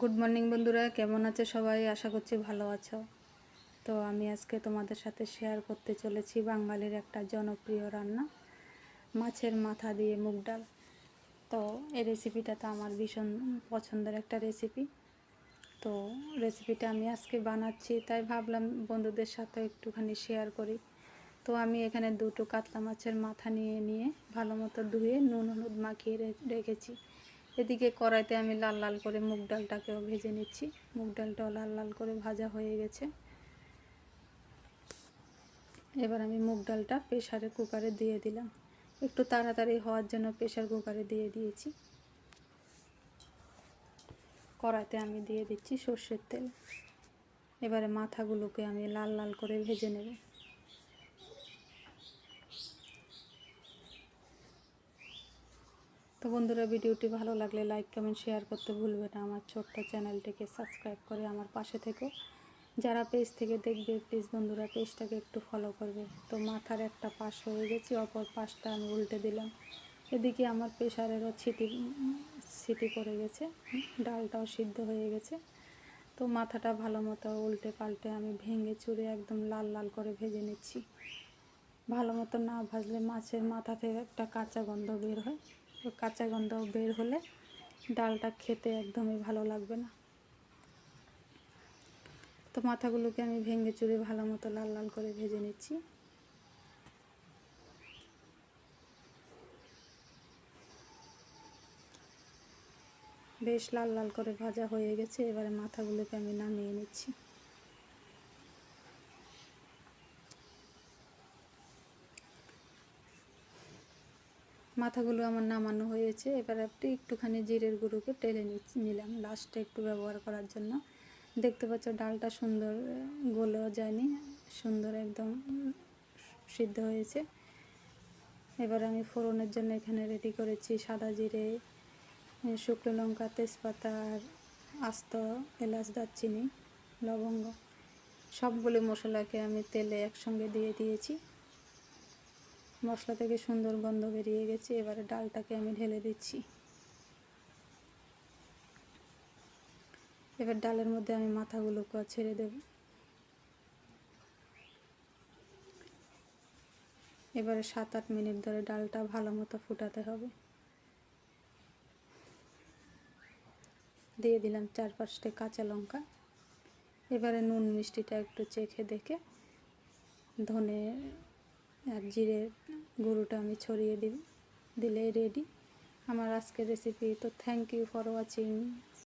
Good morning বন্ধুরা। কেমন আছে সবাই? আশা করছি ভালো আছো। তো আমি আজকে তোমাদের সাথে শেয়ার করতে চলেছি বাঙালির একটা জনপ্রিয় রান্না, মাছের মাথা দিয়ে মুগ ডাল। তো এই রেসিপিটা তো আমার ভীষণ পছন্দের একটা রেসিপি তো রেসিপিটা আমি আজকে বানাচ্ছি, তাই ভাবলাম বন্ধুদের সাথে একটুখানি শেয়ার করি। তো আমি এখানে দুটো কাতলা মাছের মাথা নিয়ে নিয়ে ভালো মতো ধুয়ে নুন, হলুদ মাখিয়ে রেখেছি। এদিকে কড়াইতে আমি লাল লাল করে মুগ ডালটাকেও ভেজে নিচ্ছি। মুগ ডালটাও লাল লাল করে ভাজা হয়ে গেছে। এবার আমি মুগ ডালটা প্রেশারে কুকারে দিয়ে দিলাম। একটু তাড়াতাড়ি হওয়ার জন্য প্রেশার কুকারে দিয়ে দিয়েছি। কড়াইতে আমি দিয়ে দিচ্ছি সর্ষের তেল। এবারে মাথাগুলোকে আমি লাল লাল করে ভেজে নেব। তো বন্ধুরা, ভিডিওটি ভালো লাগলে লাইক কমেন্ট শেয়ার করতে ভুলবে না। আমার ছোট্ট চ্যানেলটিকে সাবস্ক্রাইব করে আমার পাশে থেকো। যারা পেজ থেকে দেখবে প্লিজ বন্ধুরা পেজটাকে একটু ফলো করবে। তো মাথার একটা পাশ হয়ে গেছে, অপর পাশটা আমি উল্টে দিলাম। এদিকে আমার প্রেশারেরও ছিটি ছিটি পড়ে গেছে, ডালটাও সিদ্ধ হয়ে গেছে। তো মাথাটা ভালো মতো উল্টে পাল্টে আমি ভেঙে চুড়ে একদম লাল লাল করে ভেজে নিচ্ছি। ভালো মতো না ভাজলে মাছের মাথা থেকে একটা কাঁচা গন্ধ বের হয়। কাঁচা গন্ধ বের হলে ডালটা খেতে একদমই ভালো লাগবে না। তো মাথাগুলোকে আমি ভেঙে চুড়ে ভালো মতো লাল লাল করে ভেজে নিচ্ছি। বেশ লাল লাল করে ভাজা হয়ে গেছে, এবারে মাথাগুলোকে আমি নামিয়ে নিচ্ছি। মাথাগুলো আমার নামানো হয়েছে। এবার একটু একটুখানি জিরের গুঁড়োকে টেলে নিলাম। লাস্টে একটু ব্যবহার করার জন্য। দেখতে পাচ্ছ ডালটা সুন্দর গলেও যায়নি, সুন্দর একদম সিদ্ধ হয়েছে। এবার আমি ফোড়নের জন্য এখানে রেডি করেছি সাদা জিরে, শুকনো লঙ্কা, তেজপাতা, আর আস্ত এলাচ, দারচিনি, লবঙ্গ। সবগুলো মশলাকে আমি তেলে একসঙ্গে দিয়ে দিয়েছি। মশলা থেকে সুন্দর গন্ধ বেরিয়ে গেছে, এবারে ডালটাকে আমি ঢেলে দিচ্ছি। এবার ডালের মধ্যে আমি মাথাগুলোকে ছেড়ে দেব। এবারে সাত আট মিনিট ধরে ডালটা ভালো মতো ফুটাতে হবে। দিয়ে দিলাম চার পাঁচটা কাঁচা লঙ্কা। এবারে নুন মিষ্টিটা একটু চেখে দেখে ধনে আর জিরে গরুটা আমি ছড়িয়ে দিব দিলেই রেডি আমার আজকের রেসিপি তো থ্যাংক ইউ ফর ওয়াচিং